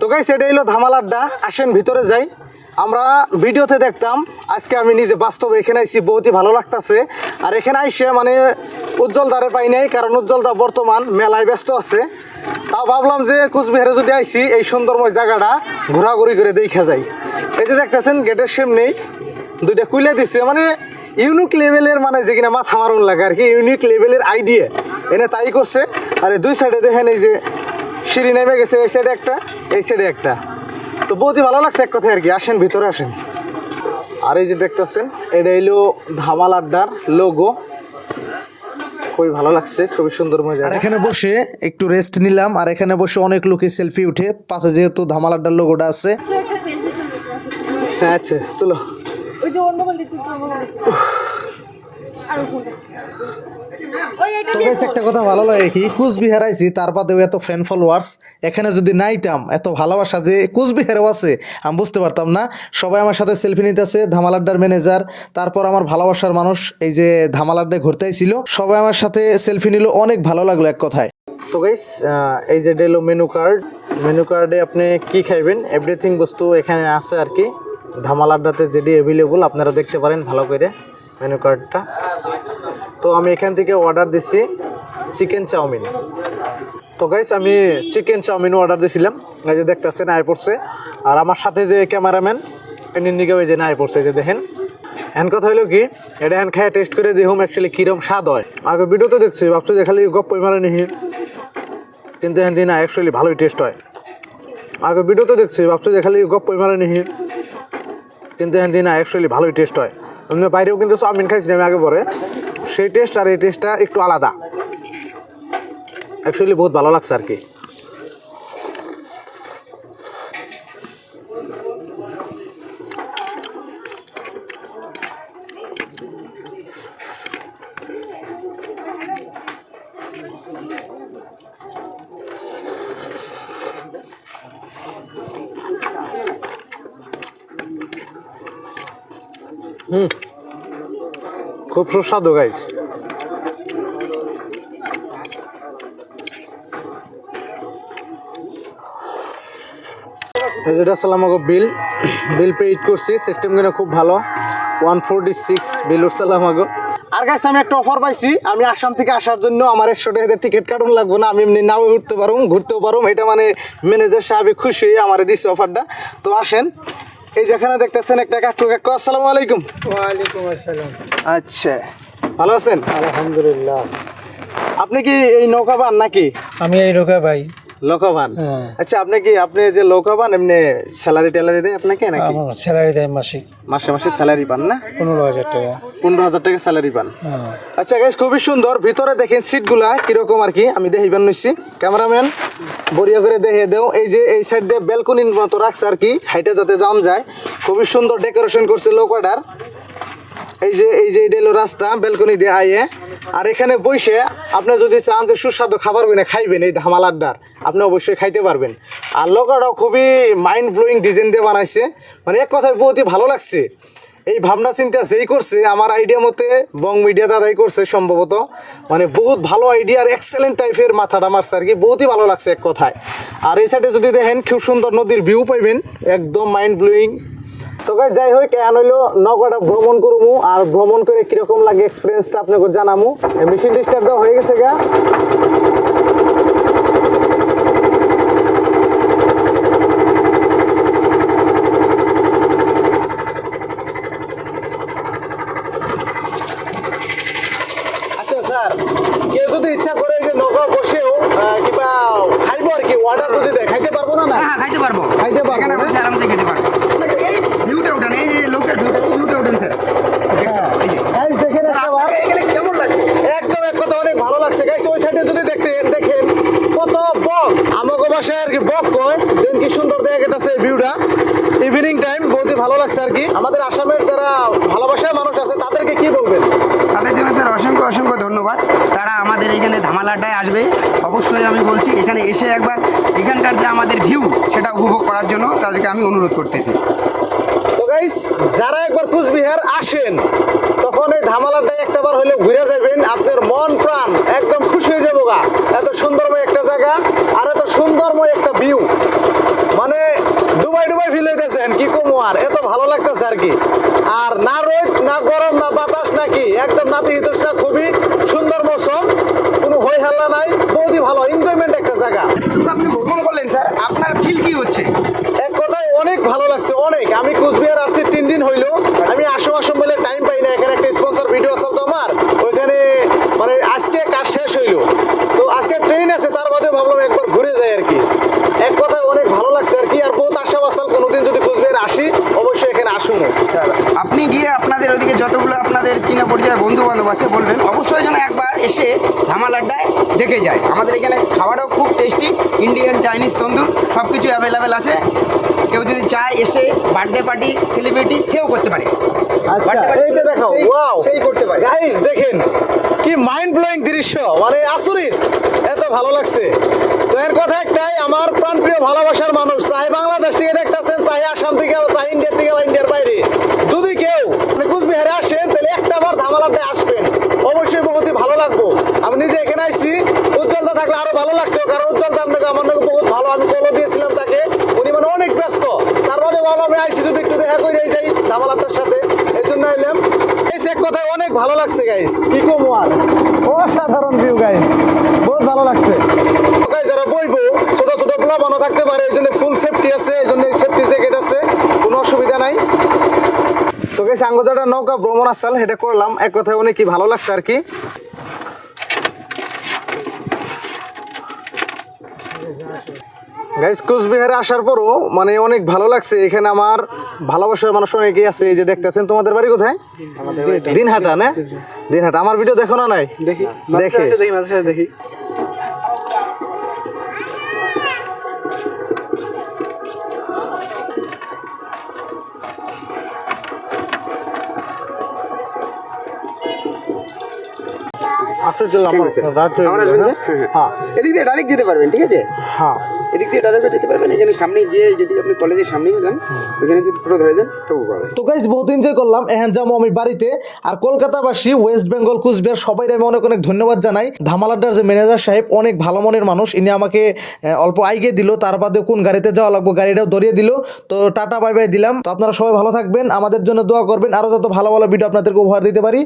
তো গাইস এটা হলো ধামাল আড্ডা। আসেন ভিতরে যাই। আমরা ভিডিওতে দেখতাম, আজকে আমি নিজে বাস্তবে এখানে আইসি বহুতই ভালো লাগতাছে। আর এখানে আইসে মানে উজ্জ্বল দ্বারে পাই নাই, কারণ উজ্জ্বল দা বর্তমান মেলায় ব্যস্ত আছে। তাও ভাবলাম যে কুচবিহারে যদি আইসি এই সুন্দরময় জায়গাটা ঘোরাঘুরি করে দেখা যাই এই যে দেখতেছেন, গেটের সামনেই দুইটা কুইলে দিচ্ছে মানে ইউনিক লেভেলের মানে যে কিনা মাথা মারুন লাগে আর কি ইউনিক লেভেলের আইডিয়া এনে তাই করছে। আর দুই সাইডে দেখেন এই যে সিঁড়ি নেমে গেছে এই সাইডে একটা এই সাইডে একটা। তো বহুতই ভালো লাগছে এক কথায় আর কি আসেন ভিতরে আসেন। আর এই যে দেখতেছেন এটা হইল ধামাল আড্ডার লোগো খুবই ভালো লাগছে খুবই সুন্দর মজা। আর এখানে বসে একটু রেস্ট নিলাম আর এখানে বসে অনেক লোকে সেলফি উঠে। পাশে যেহেতু ধামাল আড্ডার লোগোটা আছে। হ্যাঁ আচ্ছা চলো। ওই যে অন্য আর তো গাইস একটা কথা ভালো লাগে কি কুচবিহার আইছি তার বাদেও এত ফ্যান ফলোয়ার্স এখানে যদি নাইতাম এত ভালোবাসা যে কুচবিহারেও আছে আমি বুঝতে পারতাম না। সবাই আমার সাথে সেলফি নিতেছে ধামালাড্ডার ম্যানেজার তারপর আমার ভালোবাসার মানুষ এই যে ধামালাড্ডায় ঘুরতে আইছিল সবাই আমার সাথে সেলফি নিল অনেক ভালো লাগল এক কথায়। তো গাইস এই যে ডেলো মেনু কার্ড মেনু কার্ডে আপনি কি খাইবেন? এভরিথিং বস্তু এখানে আছে আর কি। ধামালাড্ডাতে যেটি অ্যাভেলেবল আপনারা দেখতে পারেন ভালো করে মেনু কার্ডটা তো আমি এখান থেকে অর্ডার দিছি চিকেন চাউমিন। তো গাইস আমি চিকেন চাউমিন অর্ডার দিছিলাম। এই যে দেখতেছেন, আয় পড়ছে। আর আমার সাথে যে ক্যামেরাম্যান নিকে ওই যে না আয় পড়ছে যে দেখেন। হ্যান কথা হলো কি, এটা হ্যান খায় টেস্ট করে দেখুম অ্যাকচুয়ালি কিরম স্বাদ হয়। আগে ভিডিওতে দেখছি, ভাবছি যে খালি গপ্পই মারে নিহি। কিন্তু হ্যান দিন অ্যাকচুয়ালি ভালোই টেস্ট হয়। আগে ভিডিওতে দেখছি, ভাবছি যে খালি গপ্পই মারে নিহি। কিন্তু হ্যান দিন অ্যাকচুয়ালি ভালোই টেস্ট হয়। বাইরেও কিন্তু চাউমিন খাইছিলাম আগে পরে। সেই টেস্ট আর এই টেস্টটা একটু আলাদা। অ্যাকচুয়ালি বহুত ভালো লাগছে আর কি। হুম। খুব সুস্বাদু গাইস যেটা আসসালাম আমাকে বিল। বিল পেইড করছি সিস্টেম কিন্তু খুব ভালো। ওয়ান ফোরটি সিক্স বিল উঠছিলাম আগো আর গাইস আমি একটা অফার পাইছি, আমি আসাম থেকে আসার জন্য আমার একশো টাকা টিকিট কাটুন লাগবে না, আমি এমনি নাও উঠতে পারুম, ঘুরতেও পারুম। এটা মানে ম্যানেজার সাহেব খুশি হয়ে আমার দিছে অফারটা তো আসেন এই যেখানে দেখতেছেন একটা কাকু কাকু আসসালামু আলাইকুম। ওয়ালাইকুম আসসালাম। আচ্ছা ভালো আছেন? আলহামদুলিল্লাহ। আপনি কি এই নৌকা পান নাকি? আমি এই নৌকা ভাই লোকাবান? হ্যাঁ। আচ্ছা আপনি কি আপনি যে লোকাবান এমনি স্যালারি ট্যালারি দেয় আপনাকে নাকি? স্যালারি দেয় মাসিক মাসে মাসে স্যালারি পান না? পনেরো হাজার টাকা। পনেরো হাজার টাকা স্যালারি পান। হ্যাঁ। আচ্ছা গাইজ খুবই সুন্দর। ভিতরে দেখেন সিটগুলা কীরকম আর কি। আমি দেখিবার নিচ্ছি ক্যামেরাম্যান বড়িয়া করে দেখিয়ে দেও। এই যে এই সাইড দিয়ে ব্যালকনির মতো রাখছে আর কি। হাইটে যাতে যাওয়া যায়। খুবই সুন্দর ডেকোরেশন করছে লোকাটার এই যে এই যে এটা হলো রাস্তা, ব্যালকনি দিয়ে আইয়ে। আর এখানে বসে আপনি যদি চান যে সুস্বাদু খাবার কিনে খাইবেন, এই ধামাল আড্ডার আপনি অবশ্যই খাইতে পারবেন। আর লোকাটাও খুবই মাইন্ড ব্লোয়িং ডিজাইন দিয়ে বানাইছে। মানে এক কথায় বহুতই ভালো লাগছে। এই ভাবনা চিন্তা যেই করছে, আমার আইডিয়া মতে বং মিডিয়া দাদাই করছে সম্ভবত। মানে বহুত ভালো আইডিয়া আর এক্সেলেন্ট টাইপের মাথাটা মারছে আর কি। বহুতই ভালো লাগছে এক কথায়। আর এই সাইডে যদি দেখেন, খুব সুন্দর নদীর ভিউ পাইবেন। একদম মাইন্ড ব্লোয়িং তো গাই যাই হোক এখন হইল নগরটা ভ্রমণ করব আর ভ্রমণ করে কীরকম লাগে এক্সপিরিয়েন্সটা আপনাকে জানাব মেশিন ডিস্টার্ব দেওয়া হয়ে গেছে গা। ইভিনিং টাইম বলতে ভালো লাগছে আর কি। আমাদের আসামের যারা ভালোবাসার মানুষ আছে তাদেরকে কি বলবেন? তাদের জন্য স্যার অসংখ্য অসংখ্য ধন্যবাদ। তারা আমাদের এখানে ধামালাটায় আসবে। অবশ্যই আমি বলছি এখানে এসে একবার এখানকার যে আমাদের ভিউ সেটা উপভোগ করার জন্য তাদেরকে আমি অনুরোধ করতেছি। তো গাইস যারা একবার কুচবিহার আসেন তখন এই ধামালাটায় একটাবার হলে ঘুরে যাবেন। আপনার মন প্রাণ একদম খুশি হয়ে যাব গা। এত সুন্দরময় একটা জায়গা আর এত সুন্দরময় একটা ভিউ ডুবাই ডুবাই ফিলে কি কমো আর? এত ভালো লাগতেছে আর কি। আর না রোদ, না গরম, না বাতাস নাকি একদম একদম নাতিশীতোষ্ণ খুবই সুন্দর মৌসুম। কোনো হই হাল্লা নাই, বৌদি ভালো এনজয়মেন্ট একটা জায়গা। আপনি ভ্রমণ করলেন, স্যার আপনার ফিল কি হচ্ছে এক কথায় অনেক ভালো লাগছে অনেক আমি কুচবিহার আসছি তিন দিন হইল আমি আসম আসম বলে টাইম পাই না এখানে একটা স্পন্সর ভিডিও আসল তো আমার ওইখানে মানে আজকে কাজ শেষ হইল তো আজকে ট্রেন আছে তার বাদে ভাবলাম একবার ঘুরে যাই আর কি এক কথায় অনেক ভালো লাগছে আর কি আর বহুত আশা বাসাল কোনোদিন যদি কুচবিহার আসি অবশ্যই এখানে আসুন স্যার আপনি গিয়ে আপনাদের ওদিকে যতগুলো আপনাদের চীনা পর্যায়ে বন্ধু বান্ধব আছে বলবেন অবশ্যই যেন একবার এসে ধামাল আড্ডায় দেখে যায়। আমাদের এখানে খাবারও খুব টেস্টি ইন্ডিয়ান চাইনিজ তন্দুর সব কিছু অ্যাভেলেবেল আছে। কেউ যদি চায় এসে বার্থডে পার্টি সেলিব্রিটি সেও করতে পারে। এইটা দেখাও ওয়াও সেই করতে পারে। গাইস দেখেন কি মাইন্ড ব্লোয়িং দৃশ্য মানে আসুরিত এত ভালো লাগছে। তো এর কথা একটাই আমার প্রাণপ্রিয় ভালোবাসার মানুষ চাই বাংলাদেশ থেকে দেখতেছেন চাই আসাম থেকে চাই ইন্ডিয়া থেকে বা ইন্ডিয়ার বাইরে। যদি কেউ মানে কুচবিহারে আসেন তাহলে একটা বার ধামালাতে আসবেন অবশ্যই বহুতই ভালো লাগবো আমি নিজে এখানে আইছি উজ্জ্বলতা থাকলে আরও ভালো লাগতো কারণ উজ্জ্বলতা আপনাকে আমার নাকি বহুত ভালো আমি কলো দিয়েছিলাম তাকে উনি মানে অনেক ব্যস্ত তার মধ্যে ভালো আমি আইছি যদি একটু দেখা করে যাই ধামালাটার সাথে এই জন্য আইলাম এই এক কথায় অনেক ভালো লাগছে গাইস কি কম আর অসাধারণ ভিউ গাইস বহুত ভালো লাগছে। যারা বইবো ছোট ছোট প্লাবানো থাকতে পারে এই জন্য ফুল সেফটি আছে এই জন্য সেফটি জ্যাকেট আছে কোনো অসুবিধা নাই। তো গাইস আঙ্গজাটা নৌকা ভ্রমণ আসাল সেটা করলাম। এক কথায় অনেক কি ভালো লাগছে আর কি? গাইস কুচবিহারে আসার পরও মানে অনেক ভালো লাগছে। এখানে আমার ভালোবাসার মানুষ অনেকেই আছে এই যে দেখতেছেন তোমাদের বাড়ি কোথায়? দিনহাটা না? দিনহাটা। আমার ভিডিও দেখো না নাই? দেখি। দেখে। আমার আসবেন স্যার? হ্যাঁ। এদিক দিয়ে ডাইরেক্ট যেতে পারবেন ঠিক আছে? হ্যাঁ। এদিক দিয়ে ডাইরেক্ট যেতে পারবেন এখানে সামনে গিয়ে যদি আপনি কলেজের সামনেও যান এখানে যদি ফটো ধরে যান তবু পাবেন। তো গাইজ বহুত এনজয় করলাম এখন যাব আমি বাড়িতে। আর কলকাতাবাসী ওয়েস্ট বেঙ্গল কুচবিহার সবাই আমি অনেক অনেক ধন্যবাদ জানাই। ধামালাড্ডার যে ম্যানেজার সাহেব অনেক ভালো মনের মানুষ। ইনি আমাকে অল্প আইগে দিল তার বাদে কোন গাড়িতে যাওয়া লাগবো গাড়িটাও ধরিয়ে দিল। তো টাটা বাই বাই দিলাম। তো আপনারা সবাই ভালো থাকবেন আমাদের জন্য দোয়া করবেন। আরও যত ভালো ভালো ভিডিও আপনাদেরকে উপহার দিতে পারি।